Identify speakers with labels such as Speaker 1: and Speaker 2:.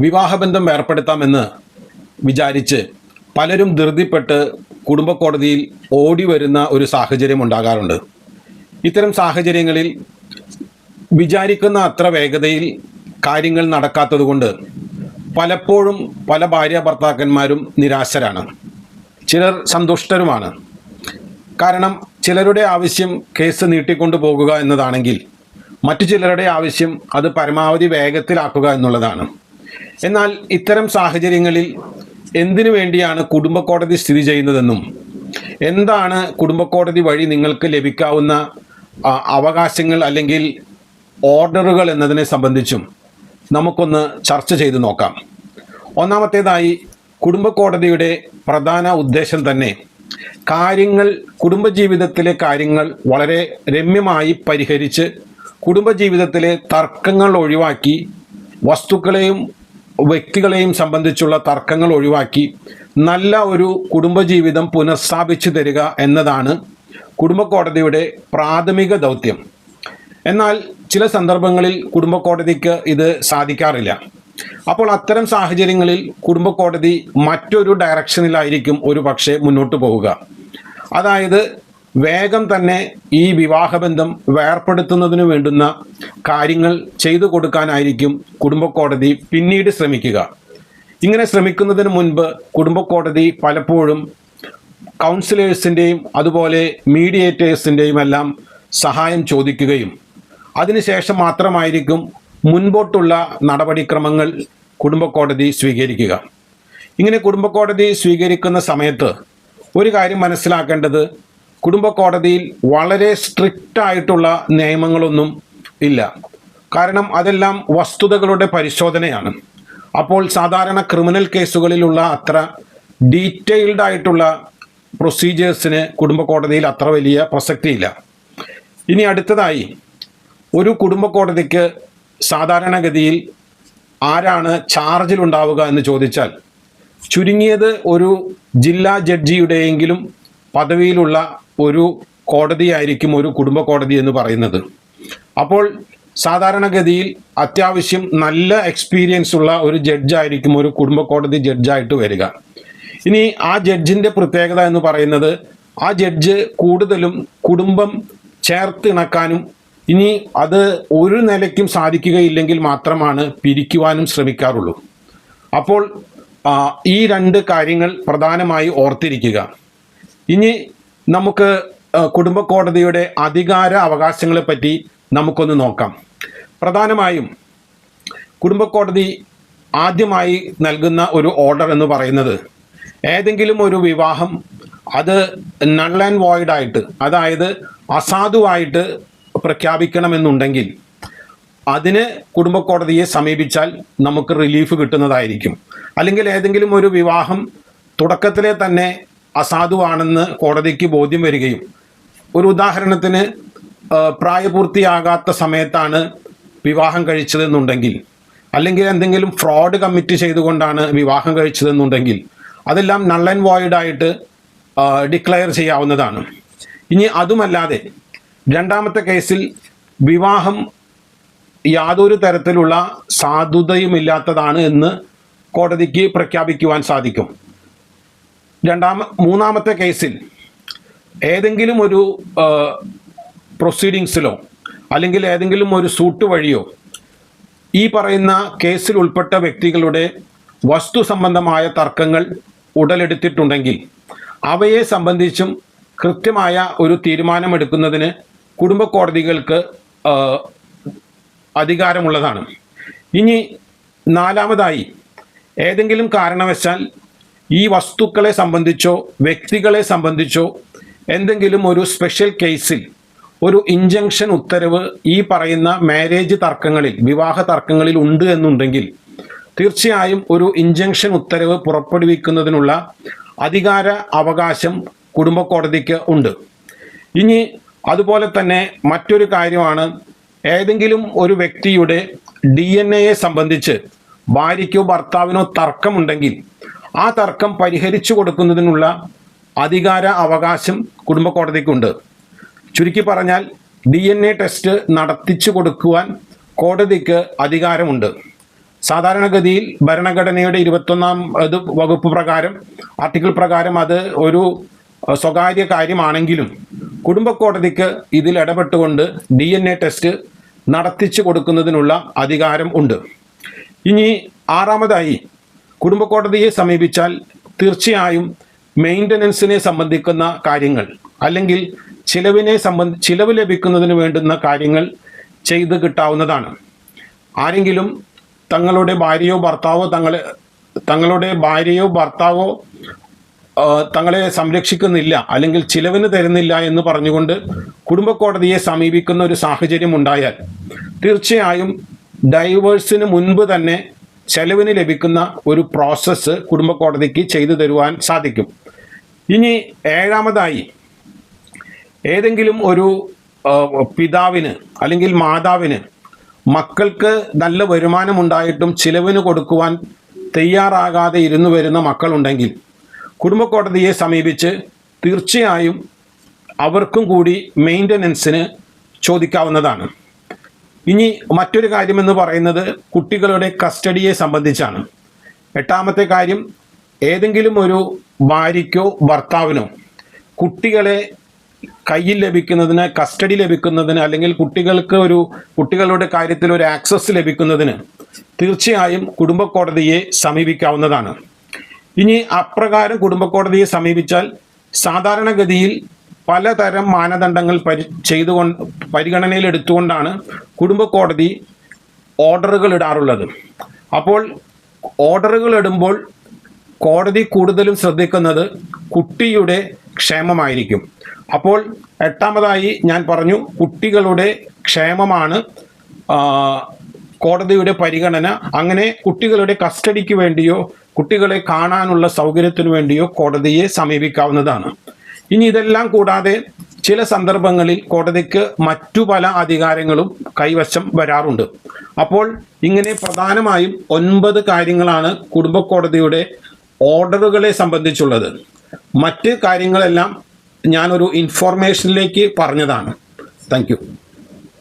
Speaker 1: വിവാഹബന്ധം ഏർപ്പെടുത്താമെന്ന് വിചാരിച്ച് പലരും ധൃതിപ്പെട്ട് കുടുംബ കോടതിയിൽ ഓടി വരുന്ന ഒരു സാഹചര്യം ഉണ്ടാകാറുണ്ട്. ഇത്തരം സാഹചര്യങ്ങളിൽ വിചാരിക്കുന്ന അത്ര വേഗതയിൽ കാര്യങ്ങൾ നടക്കാത്തതുകൊണ്ട് പലപ്പോഴും പല ഭാര്യ ഭർത്താക്കന്മാരും നിരാശരാണ്. ചിലർ സന്തുഷ്ടരുമാണ്. കാരണം ചിലരുടെ ആവശ്യം കേസ് നീട്ടിക്കൊണ്ടു പോകുക എന്നതാണെങ്കിൽ മറ്റു ചിലരുടെ ആവശ്യം അത് പരമാവധി വേഗത്തിലാക്കുക എന്നുള്ളതാണ്. എന്നാൽ ഇത്തരം സാഹചര്യങ്ങളിൽ എന്തിനു വേണ്ടിയാണ് കുടുംബ കോടതി സ്ഥിതി ചെയ്യുന്നതെന്നും എന്താണ് കുടുംബ കോടതി വഴി നിങ്ങൾക്ക് ലഭിക്കാവുന്ന അവകാശങ്ങൾ അല്ലെങ്കിൽ ഓർഡറുകൾ എന്നതിനെ സംബന്ധിച്ചും നമുക്കൊന്ന് ചർച്ച ചെയ്തു നോക്കാം. ഒന്നാമത്തേതായി കുടുംബ കോടതിയുടെ പ്രധാന ഉദ്ദേശം തന്നെ കാര്യങ്ങൾ കുടുംബജീവിതത്തിലെ കാര്യങ്ങൾ വളരെ രമ്യമായി പരിഹരിച്ച് കുടുംബജീവിതത്തിലെ തർക്കങ്ങൾ ഒഴിവാക്കി വസ്തുക്കളെയും വ്യക്തികളെയും സംബന്ധിച്ചുള്ള തർക്കങ്ങൾ ഒഴിവാക്കി നല്ല ഒരു കുടുംബജീവിതം പുനഃസ്ഥാപിച്ചു തരിക എന്നതാണ് കുടുംബ കോടതിയുടെ പ്രാഥമിക ദൗത്യം. എന്നാൽ ചില സന്ദർഭങ്ങളിൽ കുടുംബ കോടതിക്ക് ഇത് സാധിക്കാറില്ല. അപ്പോൾ അത്തരം സാഹചര്യങ്ങളിൽ കുടുംബ കോടതി മറ്റൊരു ഡയറക്ഷനിലായിരിക്കും ഒരു പക്ഷേ മുന്നോട്ട് പോവുക. അതായത് വേഗം തന്നെ ഈ വിവാഹബന്ധം വേർപ്പെടുത്തുന്നതിന് വേണ്ടുന്ന കാര്യങ്ങൾ ചെയ്തു കൊടുക്കാനായിരിക്കും കുടുംബ കോടതി പിന്നീട് ശ്രമിക്കുക. ഇങ്ങനെ ശ്രമിക്കുന്നതിന് മുൻപ് കുടുംബ കോടതി പലപ്പോഴും കൗൺസിലേഴ്സിന്റെയും അതുപോലെ മീഡിയേറ്റേഴ്സിന്റെയും എല്ലാം സഹായം ചോദിക്കുകയും അതിനുശേഷം മാത്രമായിരിക്കും മുൻപോട്ടുള്ള നടപടിക്രമങ്ങൾ കുടുംബ കോടതി സ്വീകരിക്കുക. ഇങ്ങനെ കുടുംബ കോടതി സ്വീകരിക്കുന്ന സമയത്ത് ഒരു കാര്യം മനസ്സിലാക്കേണ്ടത് കുടുംബ കോടതിയിൽ വളരെ സ്ട്രിക്റ്റ് ആയിട്ടുള്ള നിയമങ്ങളൊന്നും ഇല്ല. കാരണം അതെല്ലാം വസ്തുതകളുടെ പരിശോധനയാണ്. അപ്പോൾ സാധാരണ ക്രിമിനൽ കേസുകളിലുള്ള അത്ര ഡീറ്റെയിൽഡ് ആയിട്ടുള്ള പ്രൊസീജിയേഴ്സിന് കുടുംബ കോടതിയിൽ അത്ര വലിയ പ്രസക്തിയില്ല ഇനി അടുത്തതായി ഒരു കുടുംബ കോടതിക്ക് സാധാരണഗതിയിൽ ആരാണ് ചാർജിൽ ഉണ്ടാവുക എന്ന് ചോദിച്ചാൽ ചുരുങ്ങിയത് ഒരു ജില്ലാ ജഡ്ജിയുടെയെങ്കിലും പദവിയിലുള്ള ഒരു കോടതിയായിരിക്കും ഒരു കുടുംബ കോടതി എന്ന് പറയുന്നത്. അപ്പോൾ സാധാരണഗതിയിൽ അത്യാവശ്യം നല്ല എക്സ്പീരിയൻസ് ഉള്ള ഒരു ജഡ്ജായിരിക്കും ഒരു കുടുംബ കോടതി ജഡ്ജായിട്ട് വരിക. ഇനി ആ ജഡ്ജിന്റെ പ്രത്യേകത എന്ന് പറയുന്നത് ആ ജഡ്ജ് കൂടുതലും കുടുംബം ചേർത്തിണക്കാനും ഇനി അത് ഒരു നിലയ്ക്കും സാധിക്കുകയില്ലെങ്കിൽ മാത്രമാണ് പിരിക്കുവാനും ശ്രമിക്കാറുള്ളൂ. അപ്പോൾ ഈ രണ്ട് കാര്യങ്ങൾ പ്രധാനമായി ഓർത്തിരിക്കുക. ഇനി നമുക്ക് കുടുംബ കോടതിയുടെ അധികാര അവകാശങ്ങളെ പറ്റി നമുക്കൊന്ന് നോക്കാം. പ്രധാനമായും കുടുംബ കോടതി ആദ്യമായി നൽകുന്ന ഒരു ഓർഡർ എന്ന് പറയുന്നത് ഏതെങ്കിലും ഒരു വിവാഹം അത് നൾ ആൻഡ് വോയിഡായിട്ട് അതായത് അസാധുവായിട്ട് പ്രഖ്യാപിക്കണമെന്നുണ്ടെങ്കിൽ അതിന് കുടുംബ കോടതിയെ സമീപിച്ചാൽ നമുക്ക് റിലീഫ് കിട്ടുന്നതായിരിക്കും. അല്ലെങ്കിൽ ഏതെങ്കിലും ഒരു വിവാഹം തുടക്കത്തിലെ തന്നെ അസാധുവാണെന്ന് കോടതിക്ക് ബോധ്യം വരികയും. ഒരു ഉദാഹരണത്തിന് പ്രായപൂർത്തിയാകാത്ത സമയത്താണ് വിവാഹം കഴിച്ചതെന്നുണ്ടെങ്കിൽ അല്ലെങ്കിൽ എന്തെങ്കിലും ഫ്രോഡ് കമ്മിറ്റ് ചെയ്തുകൊണ്ടാണ് വിവാഹം കഴിച്ചതെന്നുണ്ടെങ്കിൽ അതെല്ലാം നൾ ആൻഡ് വോയിഡ് ആയിട്ട് ഡിക്ലെയർ ചെയ്യാവുന്നതാണ്. ഇനി അതുമല്ലാതെ രണ്ടാമത്തെ കേസിൽ വിവാഹം യാതൊരു തരത്തിലുള്ള സാധുതയുമില്ലാത്തതാണ് എന്ന് കോടതിക്ക് പ്രഖ്യാപിക്കുവാൻ സാധിക്കും. രണ്ടാമ മൂന്നാമത്തെ കേസിൽ ഏതെങ്കിലും ഒരു പ്രൊസീഡിങ്സിലോ അല്ലെങ്കിൽ ഏതെങ്കിലും ഒരു സൂട്ട് വഴിയോ ഈ പറയുന്ന കേസിൽ ഉൾപ്പെട്ട വ്യക്തികളുടെ വസ്തു സംബന്ധമായ തർക്കങ്ങൾ ഉടലെടുത്തിട്ടുണ്ടെങ്കിൽ അവയെ സംബന്ധിച്ചും കൃത്യമായ ഒരു തീരുമാനമെടുക്കുന്നതിന് കുടുംബ കോടതികൾക്ക് അധികാരമുള്ളതാണ്. ഇനി നാലാമതായി ഏതെങ്കിലും കാരണവശാൽ ഈ വസ്തുക്കളെ സംബന്ധിച്ചോ വ്യക്തികളെ സംബന്ധിച്ചോ എന്തെങ്കിലും ഒരു സ്പെഷ്യൽ കേസിൽ ഒരു ഇഞ്ചങ്ഷൻ ഉത്തരവ് ഈ പറയുന്ന മാരേജ് തർക്കങ്ങളിൽ വിവാഹ തർക്കങ്ങളിൽ ഉണ്ട് എന്നുണ്ടെങ്കിൽ തീർച്ചയായും ഒരു ഇഞ്ചങ്ഷൻ ഉത്തരവ് പുറപ്പെടുവിക്കുന്നതിനുള്ള അധികാര അവകാശം കുടുംബ കോടതിക്ക് ഉണ്ട്. ഇനി അതുപോലെ തന്നെ മറ്റൊരു കാര്യമാണ് ഏതെങ്കിലും ഒരു വ്യക്തിയുടെ ഡി എൻ എയെ സംബന്ധിച്ച് ഭാര്യയ്ക്കോ ഭർത്താവിനോ തർക്കമുണ്ടെങ്കിൽ ആ തർക്കം പരിഹരിച്ചു കൊടുക്കുന്നതിനുള്ള അധികാര അവകാശം കുടുംബ കോടതിക്കുണ്ട് ചുരുക്കി പറഞ്ഞാൽ ഡി എൻ എ ടെസ്റ്റ് നടത്തിച്ചു കൊടുക്കുവാൻ കോടതിക്ക് അധികാരമുണ്ട്. സാധാരണഗതിയിൽ ഭരണഘടനയുടെ ഇരുപത്തൊന്നാം ഇത് വകുപ്പ് പ്രകാരം ആർട്ടിക്കിൾ പ്രകാരം അത് ഒരു സ്വകാര്യ കാര്യമാണെങ്കിലും കുടുംബ കോടതിക്ക് ഇതിൽ ഇടപെട്ടുകൊണ്ട് ഡി എൻ എ ടെസ്റ്റ് നടത്തിച്ചു കൊടുക്കുന്നതിനുള്ള അധികാരം ഉണ്ട്. ഇനി ആറാമതായി കുടുംബ കോടതിയെ സമീപിച്ചാൽ തീർച്ചയായും മെയിന്റനൻസിനെ സംബന്ധിക്കുന്ന കാര്യങ്ങൾ അല്ലെങ്കിൽ ചിലവിനെ സംബന്ധി ചിലവ് ലഭിക്കുന്നതിന് വേണ്ടുന്ന കാര്യങ്ങൾ ചെയ്ത് കിട്ടാവുന്നതാണ്. ആരെങ്കിലും തങ്ങളുടെ ഭാര്യയോ ഭർത്താവോ തങ്ങളെ തങ്ങളുടെ ഭാര്യയോ ഭർത്താവോ തങ്ങളെ സംരക്ഷിക്കുന്നില്ല അല്ലെങ്കിൽ ചിലവിന് തരുന്നില്ല എന്ന് പറഞ്ഞുകൊണ്ട് കുടുംബ കോടതിയെ സമീപിക്കുന്ന ഒരു സാഹചര്യം ഉണ്ടായാൽ തീർച്ചയായും ഡൈവേഴ്സിന് മുൻപ് തന്നെ ചെലവിന് ലഭിക്കുന്ന ഒരു പ്രോസസ്സ് കുടുംബ കോടതിക്ക് ചെയ്തു തരുവാൻ സാധിക്കും. ഇനി ഏഴാമതായി ഏതെങ്കിലും ഒരു പിതാവിന് അല്ലെങ്കിൽ മാതാവിന് മക്കൾക്ക് നല്ല വരുമാനമുണ്ടായിട്ടും ചിലവിന് കൊടുക്കുവാൻ തയ്യാറാകാതെ ഇരുന്നു വരുന്ന മക്കളുണ്ടെങ്കിൽ കുടുംബ കോടതിയെ സമീപിച്ച് തീർച്ചയായും അവർക്കും കൂടി മെയിന്റനൻസിന് ചോദിക്കാവുന്നതാണ്. ഇനി മറ്റൊരു കാര്യം എന്ന് പറയുന്നത് കുട്ടികളുടെ കസ്റ്റഡിയെ സംബന്ധിച്ചാണ്. എട്ടാമത്തെ കാര്യം ഏതെങ്കിലും ഒരു ഭാര്യയ്ക്കോ ഭർത്താവിനോ കുട്ടികളെ കയ്യിൽ ലഭിക്കുന്നതിന് കസ്റ്റഡി ലഭിക്കുന്നതിന് അല്ലെങ്കിൽ കുട്ടികൾക്ക് ഒരു കുട്ടികളുടെ കാര്യത്തിൽ ഒരു ആക്സസ് ലഭിക്കുന്നതിന് തീർച്ചയായും കുടുംബ കോടതിയെ സമീപിക്കാവുന്നതാണ്. ഇനി അപ്രകാരം കുടുംബ കോടതിയെ സമീപിച്ചാൽ സാധാരണഗതിയിൽ പലതരം മാനദണ്ഡങ്ങൾ പരി ചെയ്തുകൊണ്ട് പരിഗണനയിൽ എടുത്തുകൊണ്ടാണ് കുടുംബ കോടതി ഓർഡറുകൾ ഇടാറുള്ളത്. അപ്പോൾ ഓർഡറുകൾ ഇടുമ്പോൾ കോടതി കൂടുതലും ശ്രദ്ധിക്കുന്നത് കുട്ടിയുടെ ക്ഷേമമായിരിക്കും. അപ്പോൾ എട്ടാമതായി ഞാൻ പറഞ്ഞു കുട്ടികളുടെ ക്ഷേമമാണ് കോടതിയുടെ പരിഗണന. അങ്ങനെ കുട്ടികളുടെ കസ്റ്റഡിക്ക് വേണ്ടിയോ കുട്ടികളെ കാണാനുള്ള സൗകര്യത്തിനു വേണ്ടിയോ കോടതിയെ സമീപിക്കാവുന്നതാണ്. ഇനി ഇതെല്ലാം കൂടാതെ ചില സന്ദർഭങ്ങളിൽ കോടതിക്ക് മറ്റു പല അധികാരങ്ങളും കൈവശം വരാറുണ്ട്. അപ്പോൾ ഇങ്ങനെ പ്രധാനമായും ഒൻപത് കാര്യങ്ങളാണ് കുടുംബ കോടതിയുടെ ഓർഡറുകളെ സംബന്ധിച്ചുള്ളത്. മറ്റ് കാര്യങ്ങളെല്ലാം ഞാനൊരു ഇൻഫോർമേഷനിലേക്ക് പറഞ്ഞതാണ്. താങ്ക്